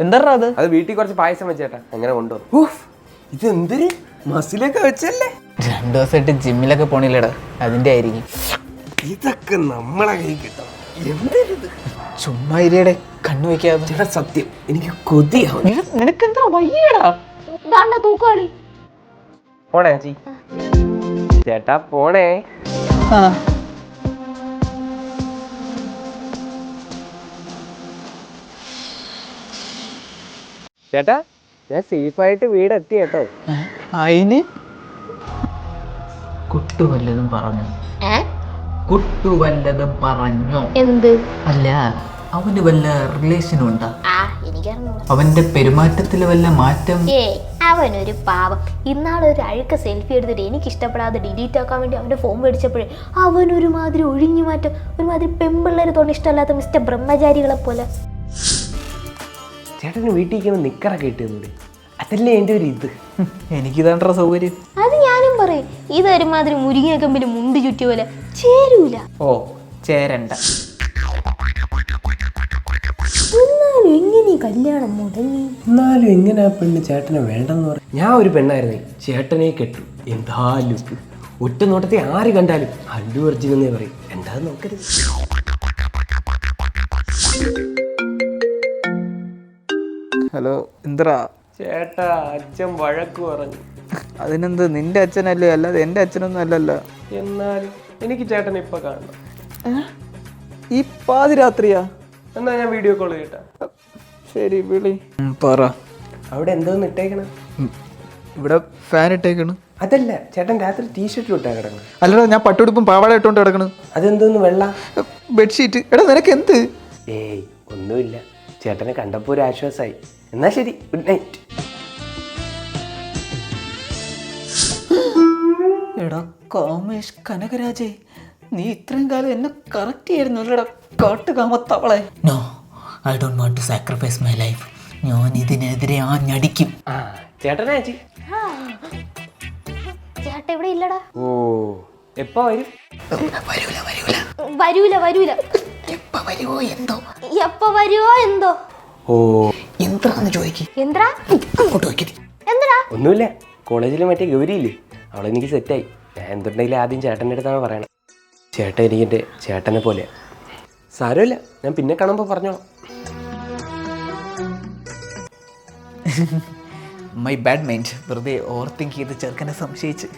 എന്താ അത്? അത് വീട്ടിൽ കുറച്ച് പായസം വെച്ചേട്ടാ. എങ്ങനെ കൊണ്ടുവന്നു? ഇത് എന്തൊരു മസിലൊക്കെ വെച്ചല്ലേ? രണ്ടു ദിവസമായിട്ട് ജിമ്മിലൊക്കെ പോണില്ലടാ. അതിന്റെ ആയിരിക്കും ഇതൊക്കെ നമ്മളെ കൈ കിട്ടും എന്തരിത് ചുമ്മാ ഇരിയുടെ കണ്ണു വെക്കാതെ ചേട്ടാ സത്യം. എനിക്ക് കൊതിയാവും നിനക്കെന്താ വയ്യടാ? തൂക്കാളി പോണേ ചേച്ചി. ചേട്ടാ പോണേ. ആ. ചേട്ടാ ഞാൻ സേഫായിട്ട് വീട് എത്തി കേട്ടോ. അതിന് കുട്ടു വല്ലതും പറഞ്ഞു. കുട്ടു വല്ലതും പറഞ്ഞു. എന്ത്? അല്ല അവന് വല്ല റിലേഷനും ഉണ്ടാ? ആ അവന്റെ പെരുമാറ്റത്തിൽ വല്ല മാറ്റം? ഏ അവനൊരു പാവം. ഇന്നാളൊരു അഴുക്ക സെൽഫി എടുത്തിട്ട് എനിക്ക് ഇഷ്ടപ്പെടാതെ ഡിലീറ്റ് ആക്കാൻ വേണ്ടി അവന്റെ ഫോൺ മേടിച്ചപ്പോഴേ അവനൊരുമാതിരി ഒഴിഞ്ഞു മാറ്റം ഒരുമാതിരി പെമ്പിള്ളേരെ തോന്നി ഇഷ്ടമല്ലാത്ത മിസ്റ്റർ ബ്രഹ്മചാരികളെ പോലെ ചേട്ടന് വീട്ടിൽ ഇരിക്കുമ്പോൾ നിക്കറൊക്കെ ഇട്ടുന്നൂടെ അതല്ലേ എന്റെ ഒരു ഇത്. എനിക്കിതാണ്ട സൗകര്യം. അത് ഞാനും പറയും. ഇതൊരുമാതിരി മുരിങ്ങ കമ്പിൽ മുണ്ട് ചുറ്റിയ പോലെ ചേരൂല. ഓ ചേരണ്ട. എന്നാലും എങ്ങനെ ഈ കല്യാണം മുടങ്ങി? എന്നാലും എങ്ങനെ ആ പെണ്ണ് ചേട്ടനെ വേണ്ടെന്ന് പറ ഞാൻ ഒരു പെണ്ണായിരുന്നു ചേട്ടനെ കെട്ടു. എന്താ ലുക്ക്? ഒറ്റ നോട്ടത്തെ ആര് കണ്ടാലും അല്ലു അർജുൻ എന്നേ പറയും. എന്താ നോക്കരുത്. ഹലോ ഇന്ദ്രാ ചേട്ടാ അച്ഛൻ വഴക്ക് പറഞ്ഞു. അതിനെന്ത് നിന്റെ അച്ഛനല്ലേ? അല്ലാതെ എന്റെ അച്ഛനൊന്നും അല്ലല്ലോ. എന്നാലും എനിക്ക് ചേട്ടനെ ഇപ്പൊ കാണണം. ഈ പാതിരാത്രിയാ എന്നാ ഞാൻ വീഡിയോ കോൾ കേട്ടാ ശരി വിളി. പറ. അവിടെ എന്തോന്ന് ഇട്ടേക്കണ. ഇവിടെ ഫാൻ ഇട്ടേക്കണ്. അതല്ല ചേട്ടൻ രാത്രി ടീഷർട്ടിൽ ഇട്ടാ കിടക്കണം അല്ലടാ ഞാൻ പട്ടുടുപ്പും പാവാട ഇട്ടോണ്ട് കിടക്കണ്. അതെന്തോന്ന് വെള്ള. ബെഡ്ഷീറ്റ് എടാ നിനക്ക് എന്ത് ഏയ് ഒന്നുമില്ല. ചേട്ടനെ കണ്ടപ്പോ ഒരു ആശ്വാസമായി എന്നാ ശരി ഗുഡ് നൈറ്റ് എടാ കോമേഷ് കനകരാജേ നീ ഇത്രയും കാലം എന്നെ കറക്റ്റ് ചെയ്യുന്നു അല്ലടാ കാട്ടുകാമത്തവളെ no I don't want to sacrifice my life ഞാൻ ഇതിനെതിരെ ആ ഞടിക്കും. ആ ചേട്ടനാ ചേച്ചി. ചേട്ടാ ഇവിടെ ഇല്ലടാ. ഓ എപ്പോ വരും? വരൂല വരൂല. വരൂല വരൂല. എപ്പോ വരുവോ എന്തോ? എപ്പോ വരുവോ എന്തോ? ഓ. എന്താന്ന് ചോദിക്കും? എന്താ അങ്ങോട്ട് വയ്ക്കരുത് എന്താ ഒന്നുമില്ല. കോളേജിൽ മറ്റേ ഗൗരിയില്ലേ? അവളെനിക്ക് സെറ്റായി. ഞാൻ എന്തുണ്ടെങ്കിലും ആദ്യം ചേട്ടന്റെ അടുത്താണ് പറയണം. ചേട്ടൻ എനിക്ക് എന്റെ ചേട്ടനെ പോലെ. സാരമില്ല. ഞാൻ പിന്നെ കാണുമ്പോൾ പറഞ്ഞോളാം. മൈ ബാഡ് മൈൻഡ് വെറുതെ ഓവർ തിങ്ക് ചെയ്ത് ചെറുക്കനെ സംശയിച്ച്.